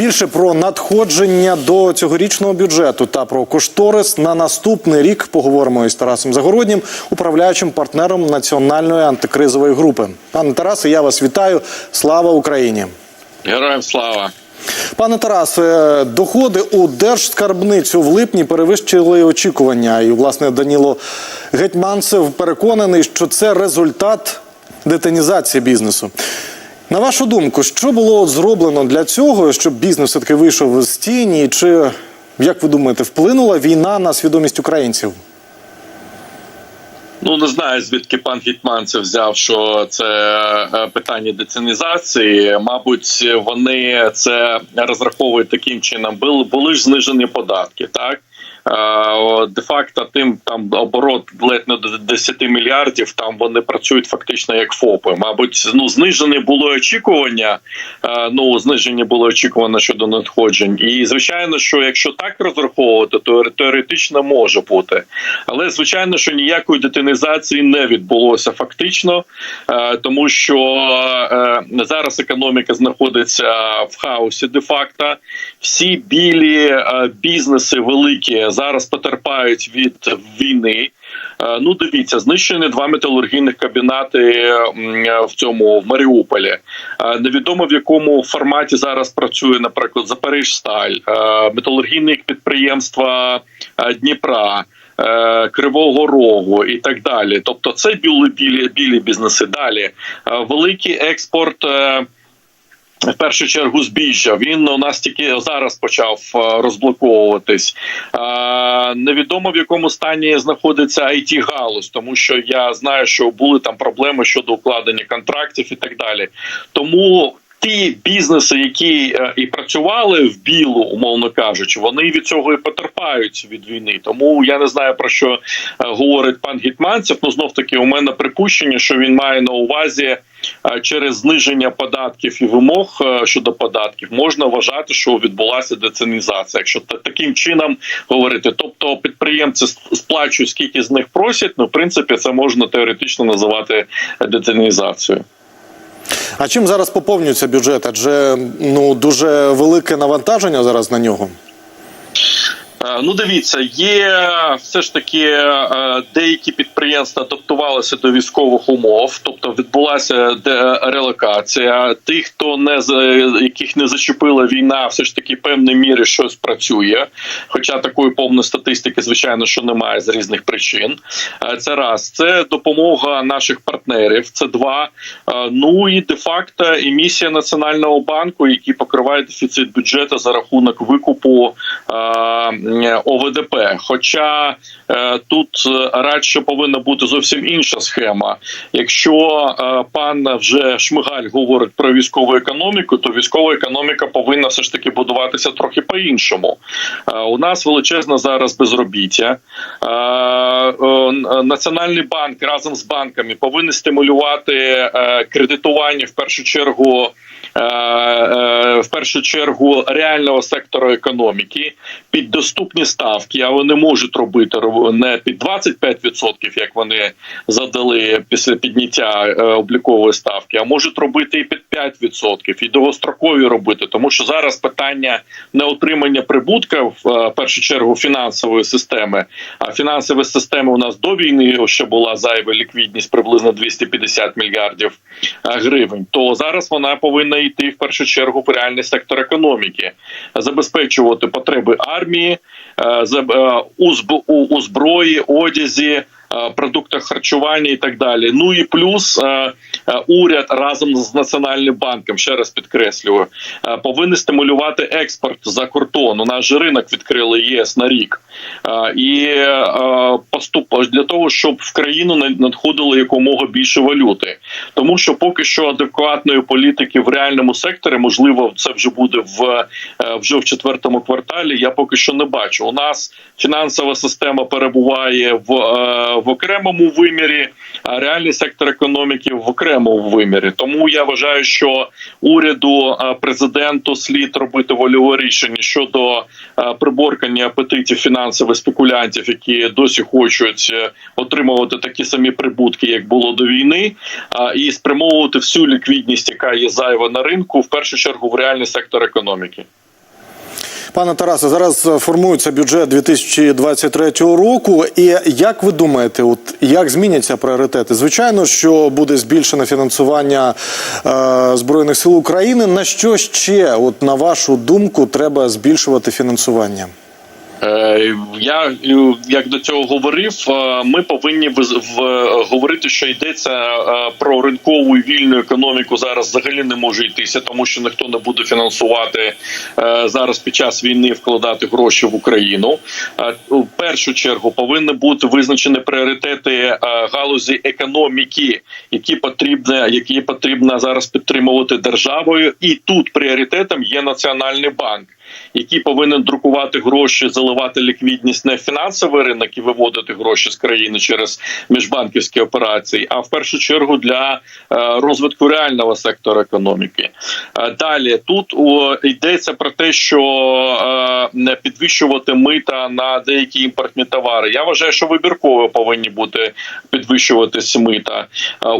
Більше про надходження до цьогорічного бюджету та про кошторис на наступний рік поговоримо із Тарасом Загороднім, управляючим партнером національної антикризової групи. Пане Тарасе, я вас вітаю. Слава Україні! Героям слава! Пане Тарасе, доходи у держскарбницю в липні перевищили очікування. І, власне, Даніло Гетьманцев переконаний, що це результат детинізації бізнесу. На вашу думку, що було зроблено для цього, щоб бізнес все-таки вийшов з тіні? Чи, як ви думаєте, вплинула війна на свідомість українців? Ну не знаю звідки пан Гітманцев взяв, що це е, питання деценізації. Мабуть, вони це розраховують таким чином. Були ж знижені податки, так. Де факто тим там оборот ледь не до 10 мільярдів. Там вони працюють фактично як ФОПи. Мабуть, ну знижені були очікування. Ну знижені були очікування щодо надходжень. І звичайно, що якщо так розраховувати, то теоретично може бути. Але звичайно, що ніякої детинізації не відбулося фактично, тому що зараз економіка знаходиться в хаосі. Де факто всі білі бізнеси великі зараз потерпають від війни. Ну, дивіться, знищені два металургійних кабінети в цьому в Маріуполі. Невідомо в якому форматі зараз працює, наприклад, Запоріжсталь, металургійні підприємства Дніпра. Кривого Рогу і так далі, тобто це білі білі білі бізнеси. Далі великий експорт в першу чергу збіжжя. Він у нас тільки зараз почав е, розблоковуватись. Невідомо в якому стані знаходиться it галузь, тому що я знаю, що були там проблеми щодо укладення контрактів і так далі. Тому ті бізнеси, які е, і працювали в білу, умовно кажучи, вони від цього і потерпають від війни. Тому я не знаю про що е, говорить пан Гітманцев. Ну знов таки у мене припущення, що він має на увазі е, через зниження податків і вимог щодо податків, можна вважати, що відбулася деценізація. Якщо таким чином говорити, тобто підприємці сплачують скільки з них просять, ну в принципі це можна теоретично називати деценізацією. А чим зараз поповнюється бюджет? Адже ну дуже велике навантаження зараз на нього. Ну, дивіться, є все ж таки е, деякі підприємства адаптувалися до військових умов, тобто відбулася релокація. Тих, хто не яких не зачепила війна, все ж таки певною мірі щось працює. Хоча такої повної статистики, звичайно, що немає з різних причин. Е, це раз це допомога наших партнерів. Це два. Е, ну і де факто емісія національного банку, який покриває дефіцит бюджету за рахунок викупу. ОВДП. Хоча е, тут радше повинна бути зовсім інша схема. Якщо е, пан вже Шмигаль говорить про військову економіку, то військова економіка повинна все ж таки будуватися трохи по іншому. Е, у нас величезна зараз безробіття. Національний банк разом з банками повинен стимулювати кредитування в першу чергу. В першу чергу реального сектору економіки під доступні ставки, а вони можуть робити не під 25%, як вони задали після підняття е, облікової ставки, а можуть робити і під 5%, і довгострокові робити, тому що зараз питання не отримання прибутка в е, першу чергу фінансової системи. А фінансові системи у нас до війни ще була зайва ліквідність приблизно 250 мільярдів е, гривень. То зараз вона повинна йти в першу чергу в реальний сектор економіки, забезпечувати потреби армії, е, у зброї, одязі. Е, продуктах харчування і так далі. Ну і плюс е, е, уряд разом з національним банком, ще раз підкреслюю, повинен стимулювати експорт за кордон. У нас же ринок відкрили ЄС на рік і поступ для того, щоб в країну надходило якомога більше валюти, тому що поки що адекватної політики в реальному секторі, можливо, це вже буде в вже в четвертому кварталі. Я поки що не бачу. У нас фінансова система перебуває в в окремому вимірі, а реальний сектор економіки в окремому вимірі. Тому я вважаю, що уряду президенту слід робити вольове рішення щодо приборкання апетитів фінансових спекулянтів, які досі хочуть е, отримувати такі самі прибутки, як було до війни, і спрямовувати всю ліквідність, яка є зайва на ринку, в першу чергу в реальний сектор економіки. Пане Тарасе, зараз формується бюджет 2023 року. І як ви думаєте, от як зміняться пріоритети? Звичайно, що буде збільшене фінансування е, збройних сил України. На що ще, от на вашу думку, треба збільшувати фінансування? Е, Я е, як до цього говорив, е, ми повинні в говорити, що йдеться про ринкову і вільну економіку. Зараз взагалі не може йтися, тому що ніхто не буде фінансувати зараз під час війни вкладати гроші в Україну. У першу чергу повинні бути визначені пріоритети галузі економіки, які потрібно, які потрібно зараз підтримувати державою, і тут пріоритетом є національний банк який повинен друкувати гроші, заливати ліквідність не фінансовий ринок і виводити гроші з країни через міжбанківські операції, а в першу чергу для е, розвитку реального сектору економіки. Е, Далі тут йдеться про те, що е, не підвищувати мита на деякі імпортні товари. Я вважаю, що вибірково повинні бути підвищуватись мита.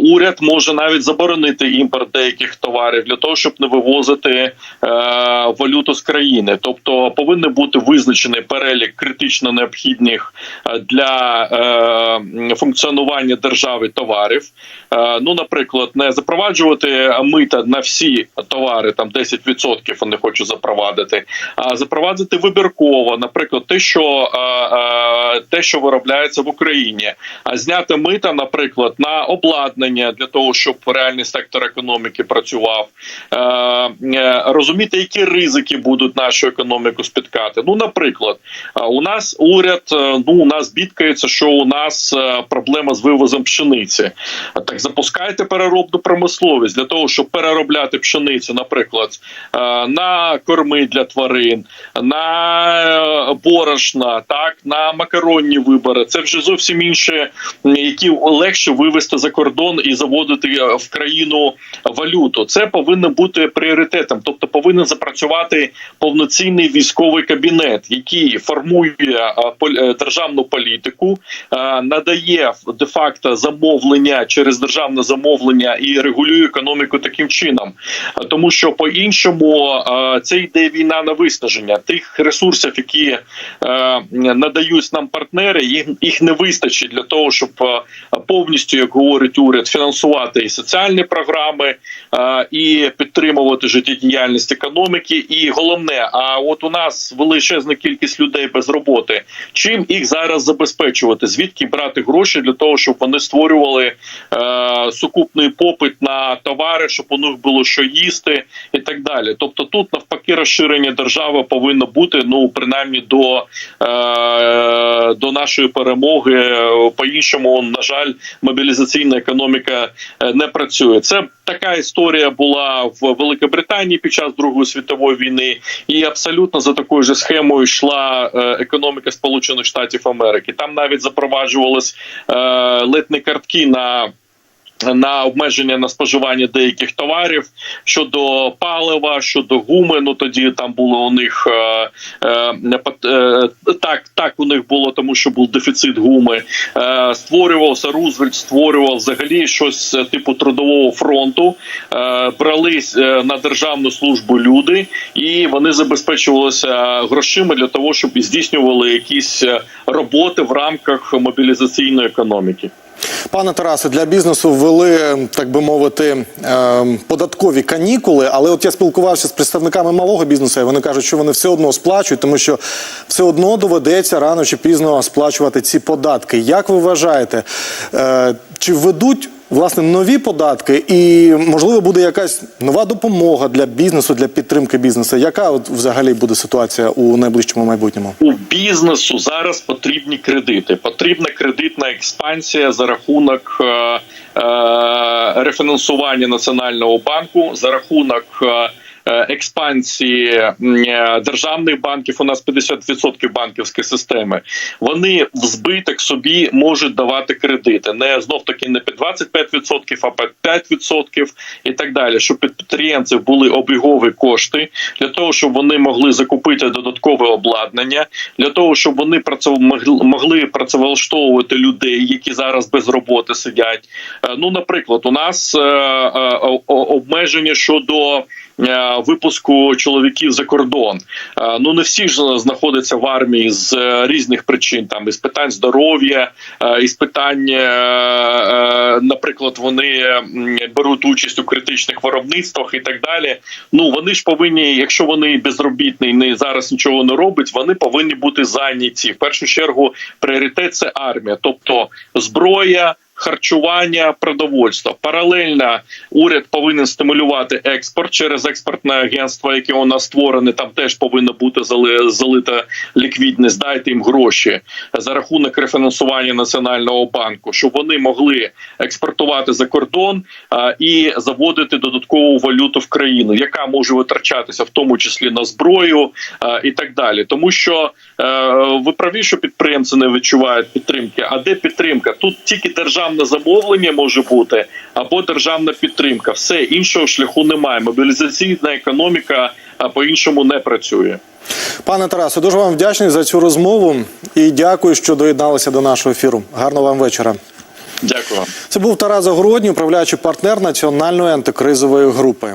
Уряд може навіть заборонити імпорт деяких товарів для того, щоб не вивозити валюту з країни. Тобто повинен бути визначений перелік критично необхідних е, для е, функціонування держави товарів. Е, ну, наприклад, не запроваджувати мита на всі товари, там 10% вони хочуть запровадити, а запровадити вибірково, наприклад, те, що е, е, те, що виробляється в Україні, а зняти мита, наприклад, на обладнання для того, щоб реальний сектор економіки працював, е, е, розуміти, які ризики будуть нашу економіку спіткати. Ну, наприклад, у нас уряд е, ну у нас бідкається, що у нас е, проблема з вивозом пшениці. Так запускайте переробну промисловість для того, щоб переробляти пшеницю, наприклад, е, на корми для тварин, на борошна, так на макаронні вибори. Це вже зовсім інше, які легше вивезти за кордон і заводити в країну валюту. Це повинно бути пріоритетом, тобто повинен запрацювати повноцінний військовий кабінет, який формує е, державну політику, надає де факто замовлення через державне замовлення і регулює економіку таким чином, тому що по іншому це йде війна на виснаження тих ресурсів, які е, надають нам партнери. Їх не вистачить для того, щоб повністю, як говорить уряд, фінансувати і соціальні програми, і підтримувати життєдіяльність економіки. І головне, а от у нас величезна кількість людей без роботи. Чим їх зараз забезпечувати? Звідки брати гроші для того, щоб вони створювали е, сукупний попит на товари, щоб у них було що їсти, і так далі. Тобто, тут навпаки розширення держави повинно бути ну принаймні до, е, до нашої перемоги. По іншому, на жаль, мобілізаційна економіка е, не працює. Це така історія була в Великобританії під час Другої світової війни, і абсолютно за такою же схемою йшла е, економіка Сполучених Штатів Америки. Там навіть запроваджувались летні ледь не картки на. На обмеження на споживання деяких товарів щодо палива, щодо гуми. Ну тоді там було у них е, е, е, так, так у них було, тому що був дефіцит гуми. Е, створювався Рузвельт, створював взагалі щось е, типу трудового фронту. Е, брались е, на державну службу люди, і вони забезпечувалися грошима для того, щоб здійснювали якісь роботи в рамках мобілізаційної економіки. Пане Тарасе, для бізнесу ввели, так би мовити, е, податкові канікули. Але от я спілкувався з представниками малого бізнесу, і вони кажуть, що вони все одно сплачують, тому що все одно доведеться рано чи пізно сплачувати ці податки. Як ви вважаєте, е, чи введуть власне нові податки, і можливо буде якась нова допомога для бізнесу, для підтримки бізнесу? Яка от взагалі буде ситуація у найближчому майбутньому? у бізнесу зараз потрібні кредити. Потрібна кредитна експансія за рахунок е, е, рефінансування національного банку, за рахунок. е, Експансії е, державних банків у нас 50% банківської системи. Вони в збиток собі можуть давати кредити. Не знов таки не під 25%, а під 5% і так далі. Щоб під підприємців були обігові кошти для того, щоб вони могли закупити додаткове обладнання, для того, щоб вони могли- працевлаштовувати людей, які зараз без роботи сидять. Е, Ну, наприклад, у нас е, е, обмеження щодо е, випуску чоловіків за кордон. Е, Ну не всі ж знаходяться в армії з е, різних причин, там із питань здоров'я, е, із питань, е, е, наприклад, вони беруть участь у критичних виробництвах і так далі. Ну вони ж повинні, якщо вони безробітні, не зараз нічого не робить, вони повинні бути зайняті. В першу чергу пріоритет це армія, тобто зброя. Харчування, продовольство паралельно уряд повинен стимулювати експорт через експортне агентство, яке у нас створене. Там теж повинна бути зали- залита ліквідність. Дайте їм гроші за рахунок рефінансування національного банку, щоб вони могли експортувати за кордон і заводити додаткову валюту в країну, яка може витрачатися в тому числі на зброю і так далі. Тому що е, ви праві, що підприємці не відчувають підтримки. А де підтримка? Тут тільки державне замовлення може бути або державна підтримка. Все іншого шляху немає. Мобілізаційна економіка по-іншому не працює. Пане Тарасе, дуже вам вдячний за цю розмову і дякую, що доєдналися до нашого ефіру. Гарного вам вечора. Дякую. Це був Тарас Загородній, управляючий партнер національної антикризової групи.